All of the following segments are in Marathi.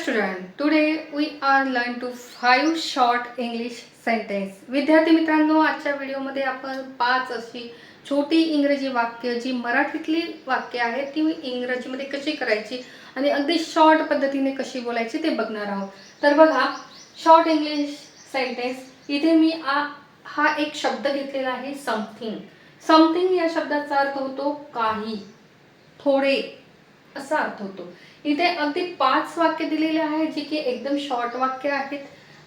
Student today we are learn to five short English sentence विद्यार्थी मित्रांनो आजच्या व्हिडिओमध्ये आपण पाच अशी छोटी इंग्रजी वाक्य जी मराठीतली वाक्य आहेत ती इंग्रजीमध्ये कशी करायची आणि अगदी शॉर्ट पद्धतीने कशी बोलायची ते बघणार आहोत. तर बघा शॉर्ट इंग्लिश सेंटेन्स इथे मी आ हा एक शब्द घेतलेला आहे समथिंग समथिंग या शब्दाचा अर्थ होतो काही थोडे. असा अर्थ होतो. इथे अगदी पाच वाक्य दिलेले आहेत जी की एकदम शॉर्ट वाक्य आहेत.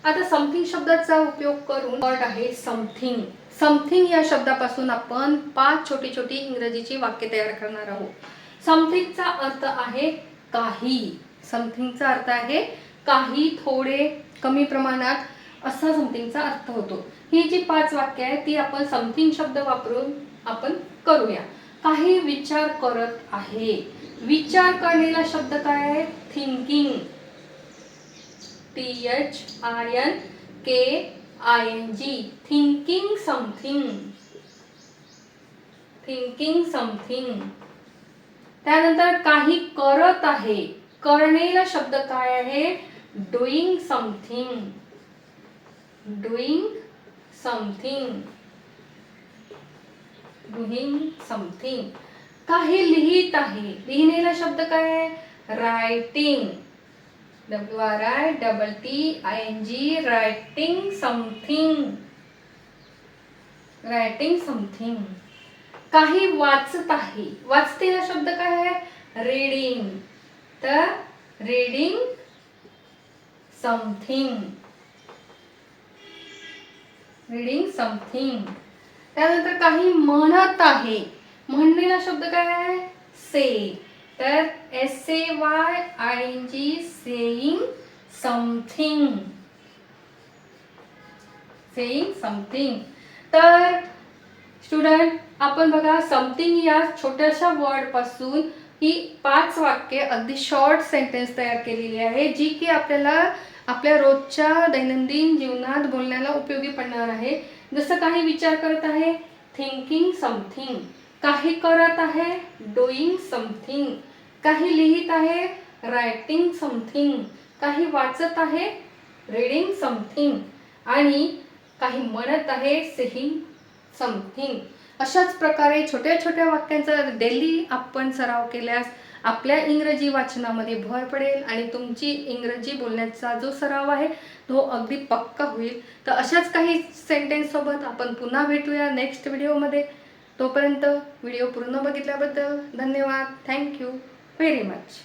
आता समथिंग शब्दाचा उपयोग करून वर्ड आहे समथिंग समथिंग या शब्दापासून आपण पाच छोटी छोटी इंग्रजीची वाक्य तयार करणार आहोत. समथिंगचा अर्थ आहे काही. समथिंगचा अर्थ आहे काही थोडे कमी प्रमाणात असा समथिंगचा अर्थ होतो. ही जी पाच वाक्य आहे ती आपण समथिंग शब्द वापरून आपण करूया. काही विचार करत आहे. विचार करण्याला शब्द काय आहे? Thinking T H I N K I N G thinking something thinking something त्यानंतर काही करत आहे. करणेला शब्द काय आहे? Doing something doing something doing something. काही लिहित आहे? लिहिणेला शब्द काय आहे? Writing W R I double T I N G writing something writing something काही वाचत आहे. वाचतेला शब्द काय आहे? रीडिंग तर रीडिंग समथिंग रीडिंग समथिंग त्यानंतर काही म्हणत आहे. म्हणणेला शब्द काय आहे? से. तर S A Y I N G saying something saying something तर स्टुडंट आपण बघा समथिंग या छोट्याशा वर्डपासून ही पाच वाक्य अगदी शॉर्ट सेंटेन्स तयार केलेली आहे जी की आपल्याला आपल्या रोजच्या दैनंदिन जीवनात बोलण्याला उपयोगी पडणार आहे. जसं काही विचार करत आहे थिंकिंग समथिंग काही करत आहे डुईंग समथिंग काही लिहित आहे रायटिंग समथिंग काही वाचत आहे रीडिंग समथिंग आणि काही म्हणत आहे सेहिंग समथिंग अशाच प्रकारे छोट्या छोट्या वाक्यांचा डेली आपण सराव केल्यास आपल्या इंग्रजी वाचनामध्ये भर पडेल आणि तुमची इंग्रजी बोलण्याचा जो सराव आहे तो अगदी पक्का होईल. तर अशाच काही सेंटेन्ससोबत आपण पुन्हा भेटूया नेक्स्ट व्हिडिओमध्ये तोपर्यंत व्हिडिओ पूर्ण बघितल्याबद्दल धन्यवाद. Thank you very much